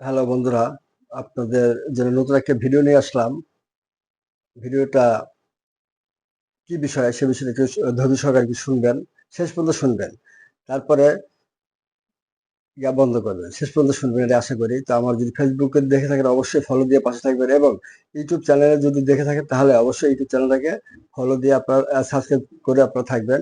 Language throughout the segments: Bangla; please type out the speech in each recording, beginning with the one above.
হ্যালো বন্ধুরা, আপনাদের জন্য নতুন একটা ভিডিও নিয়ে আসলাম। ভিডিওটা কি বিষয়, সে বিষয়ে একটু ধৈর্য সহকারে একটু শুনবেন, শেষ পর্যন্ত শুনবেন। তারপরে ইয়া বন্ধ করবেন, শেষ পর্যন্ত শুনবেন এটা আশা করি। তো আমার যদি ফেসবুকে দেখে থাকেন, অবশ্যই ফলো দিয়ে পাশে থাকবেন এবং ইউটিউব চ্যানেলে যদি দেখে থাকেন, তাহলে অবশ্যই ইউটিউব চ্যানেলটাকে ফলো দিয়ে আপনার সাবস্ক্রাইব করে আপনারা থাকবেন।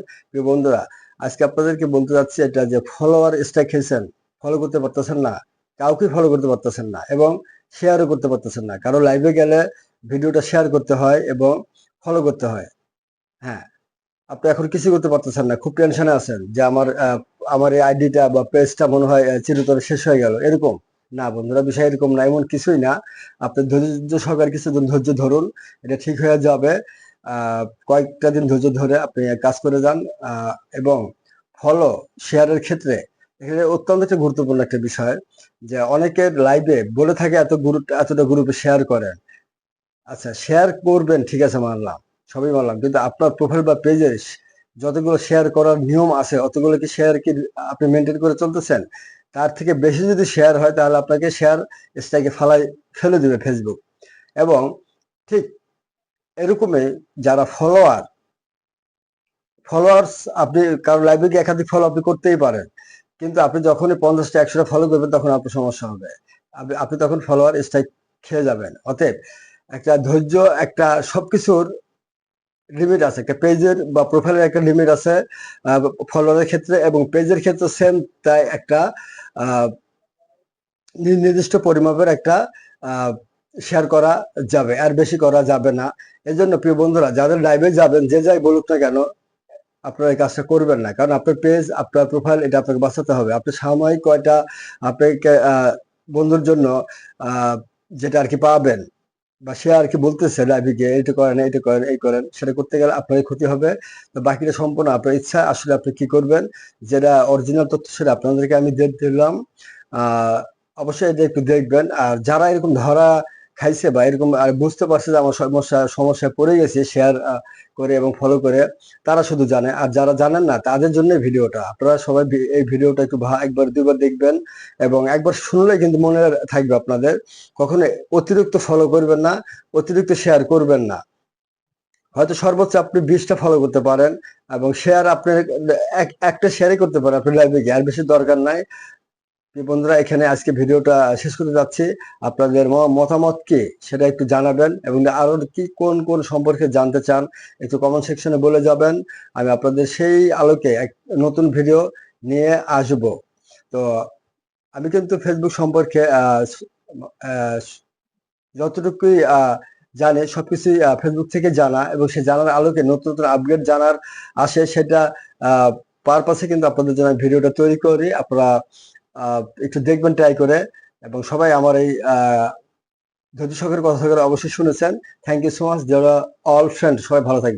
বন্ধুরা, আজকে আপনাদেরকে বলতে চাচ্ছি এটা যে ফলোয়ার স্ট্রাইক খেয়েছেন ফলো করতে পারতেছেন না। কাউকে ফলো করতে পারতেছেন না এবং শেয়ারও করতে পারতেছেন না। কারও লাইভে গেলে ভিডিওটা শেয়ার করতে হয় এবং ফলো করতে হয়। হ্যাঁ আপনি এখন কিছু করতে পারতেছেন না, খুব টেনশনে আছেন যে আমার আমার এই আইডিটা বা পেজটা মনে হয় চিরতরে শেষ হয়ে গেল। এরকম? না বন্ধুরা, বিষয় এরকম না, এমন কিছুই না। আপনি ধৈর্য সহকারে কিছুদিন ধৈর্য ধরুন, এটা ঠিক হয়ে যাবে। কয়েকটা দিন ধৈর্য ধরে আপনি কাজ করে যান এবং ফলো শেয়ারের ক্ষেত্রে এখানে অত্যন্ত একটা গুরুত্বপূর্ণ একটা বিষয় যে অনেকের লাইভে বলে থাকে এত গুরুত্ব এতটা গ্রুপে শেয়ার করেন। আচ্ছা শেয়ার করবেন, ঠিক আছে, মানলাম। সবই মানলাম। কিন্তু আপনার প্রোফাইল বা পেজে যতগুলো শেয়ার করার নিয়ম আছে, অতগুলো কি শেয়ার কি আপনি মেনটেন করে চলতেছেন? তার থেকে বেশি যদি শেয়ার হয়, তাহলে আপনাকে শেয়ার স্ট্রাইকে ফালাই ফেলে দিবে ফেসবুক এবং ঠিক এরকমই যারা ফলোয়ার ফলোয়ার্স আপনি কারও লাইভে গিয়ে একাধিক ফলো আপনি করতেই পারেন। কিন্তু আপনি যখনই পঞ্চাশটা, একশোটা ফলো করবেন, তখন আপনার সমস্যা হবে। আপনি তখন ফলোয়ার স্ট্রাইক খেয়ে যাবেন। অতএব একটা ধৈর্য, একটা সবকিছুর লিমিট আছে। একটা পেজের বা প্রোফাইলের একটা লিমিট আছে ফলোয়ারের ক্ষেত্রে এবং পেজের ক্ষেত্রে সেম তাই একটা নির্দিষ্ট পরিমাপের একটা শেয়ার করা যাবে। আর বেশি করা যাবে না। এজন্য প্রিয় বন্ধুরা, যাদের লাইভে যাবেন, যে যাই বলুক না কেন আপনারা এই কাজটা করবেন না। কারণ আপনার পেজ আপনার প্রোফাইল এটা আপনাকে বাঁচাতে হবে। আপনি সাময়িক কয়টা আপনাকে বন্ধুর জন্য যেটা আর কি পাবেন বা সে আর কি বলতেছে লাইভে গিয়ে, এটা করেন এটা করেন, এই করেন, সেটা করতে গেলে আপনারই ক্ষতি হবে। তো বাকিটা সম্পূর্ণ আপনার ইচ্ছা, আসলে আপনি কি করবেন, যেটা অরিজিনাল তথ্য সেটা আপনাদেরকে আমি দিলাম। অবশ্যই এটা একটু দেখবেন। আর যারা এরকম ধরা খাইছে বা এরকম, আর বুঝতে পারছে যে আমার সমস্যা, সমস্যায় পড়ে গেছে শেয়ার করে এবং ফলো করে, তারা শুধু জানে। আর যারা জানেন না, তাদের জন্য ভিডিওটা। আপনারা সবাই এই ভিডিওটা একটু একবার দুবার দেখবেন এবং একবার শুনলে কিন্তু মনে থাকবে আপনাদের। কখনো অতিরিক্ত ফলো করবেন না, অতিরিক্ত শেয়ার করবেন না। হয়তো সর্বোচ্চ আপনি বিশটা ফলো করতে পারেন এবং শেয়ার আপনি এক- একটা শেয়ারই করতে পারেন আপনি লাইভে গিয়ে। আর বেশি দরকার নাই। বন্ধুরা, এখানে আজকে ভিডিওটা শেষ করতে যাচ্ছি। আপনাদের মতামত কি সেটা একটু জানাবেন এবং আরও কি, কোন কোন সম্পর্কে জানতে চান একটু কমেন্ট সেকশনে বলে যাবেন। আমি আপনাদের সেই আলোকে এক নতুন ভিডিও নিয়ে আসব। তো আমি কিন্তু ফেসবুক সম্পর্কে যতটুকুই জানে সবকিছুই ফেসবুক থেকে জানা এবং সে জানার আলোকে নতুন নতুন আপগ্রেড জানার আসে সেটা পারপাসে কিন্তু আপনাদের জন্য ভিডিওটা তৈরি করি। আপনারা একটু দেখবেন ট্রাই করে। এবং সবাই আমার এই ধৈর্য সহকারে কথা অবশ্যই শুনেছেন। থ্যাংক ইউ সো মাচ যারা অল ফ্রেন্ড সবাই ভালো থাকবেন।